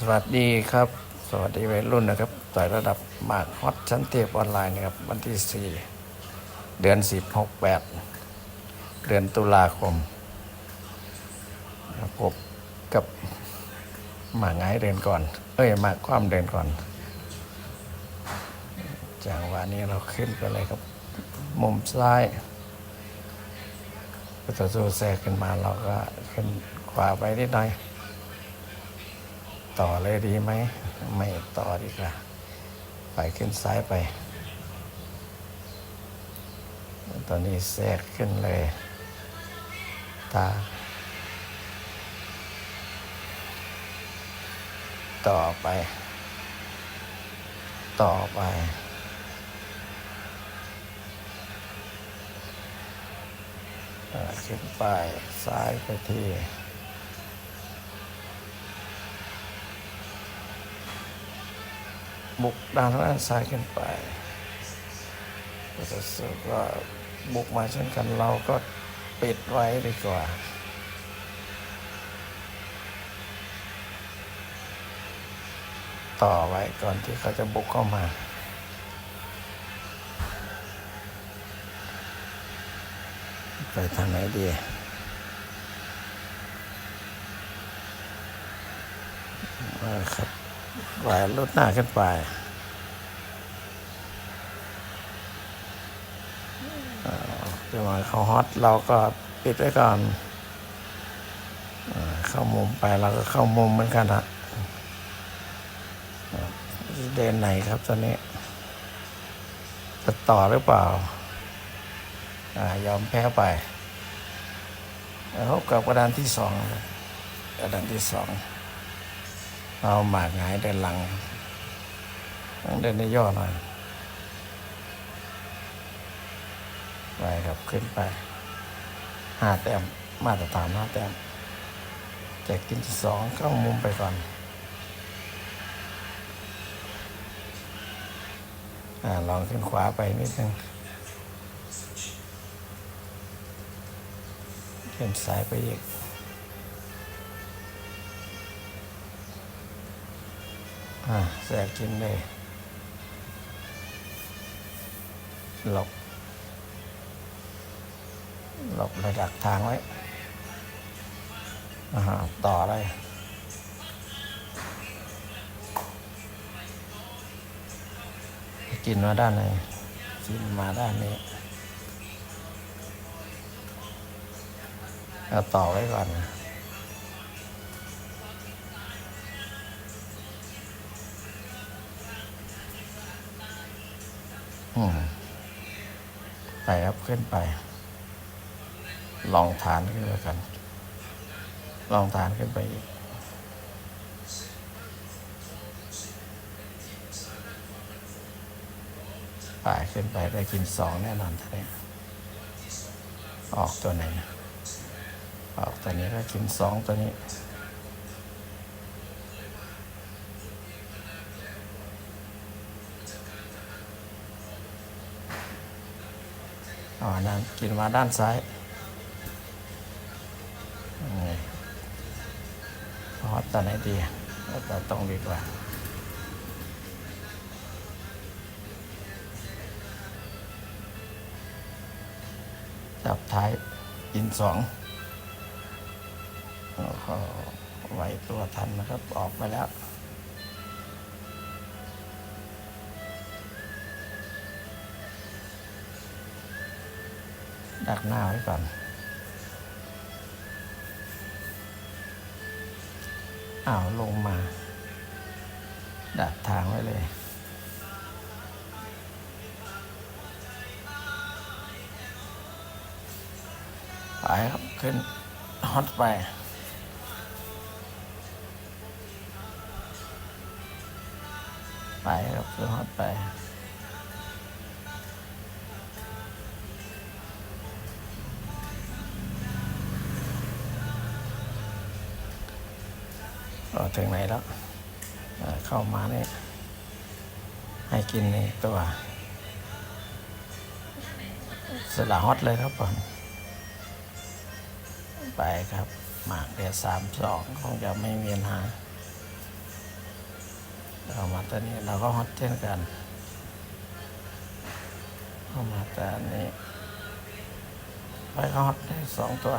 สวัสดีครับ สวัสดีวัยรุ่นนะครับต่อยระดับมากฮอตชั้นเทพออนไลน์นะครับวันที่ 4 เดือน10 6 8 เดือนตุลาคมพบกับหมาง่ายเดินก่อน เอ้ยหมากความเดินก่อนจังหวะนี้เราขึ้นไปเลยครับ มุมซ้ายก็จะสู้แทรกขึ้นมาเราก็ขึ้นขวาไปนิดหน่อย ต่อเลยดีไหม ไม่ต่อดีกว่า ไปขึ้นซ้ายไป ตอนนี้แทรกขึ้นเลย ตา ต่อไป ต่อไป ขึ้นไป ซ้ายไปที่ บุกด้านด้านซ้ายขึ้นไปก็จะสึกว่าบุกมาเช่นกันเราก็ปิดไว้ดีกว่าต่อไว้ก่อนที่เขาจะบุกเข้ามา ไปทางไหนดีมาครับ ไหวรถหน้าขึ้นไปเดี๋ยวมาเขาฮอตเราก็ปิดไว้ก่อนเข้ามุมไปเราก็เข้ามุมเหมือนกันฮะเดินไหนครับตอนนี้จะต่อหรือเปล่าอายอมแพ้ไปแล้วกับกระดานที่สองกระดานที่สอง เอาหมากหงายเดินหลังต้องเดินในย่อหน่อยไปครับขึ้นไปห้าแต้มมาตรฐานห้าแต้มแจกกินสองเข้ามุมไปก่อนอลองขึ้นขวาไปนิดนึงขึ้นซ้ายไปอีก อ่าแสกกินเลยหลบหลบระดักทางไว้อ่าต่อเลยกินมาด้านไหนกินมาด้านนี้เอาต่อไว้ก่อน ไปครับขึ้นไป ลองฐานขึ้นแล้วกัน ลองฐานขึ้นไปอีกไปขึ้นไปได้กินสองแน่นอนท่านี้ออกตัวไหน ออกตัวนี้ก็กินสองตัวนี้ อ๋อนั่นกินมาด้านซ้ายพอตอนไหนดีเอาแต่ตรงดีกว่าจับท้ายกินสองโอ้โหไหวตัวทันนะครับ ออกไปแล้ว ดักหน้าไว้ก่อน อ้าวลงมา ดักทางไว้เลยไปครับ ขึ้นฮอตไปไปครับขึ้นฮอตไป ถึงไหนแล้วเข้ามาเนี่ยให้กินในตัวสละฮอตเลยครับก่อนไปครับหมากเดียสามสองคงจะไม่มีปัญหาเอามาตัวนี้เราก็ฮอตเช่นกันเอามาตอนนี้ไปก็ฮอตได้สองตัว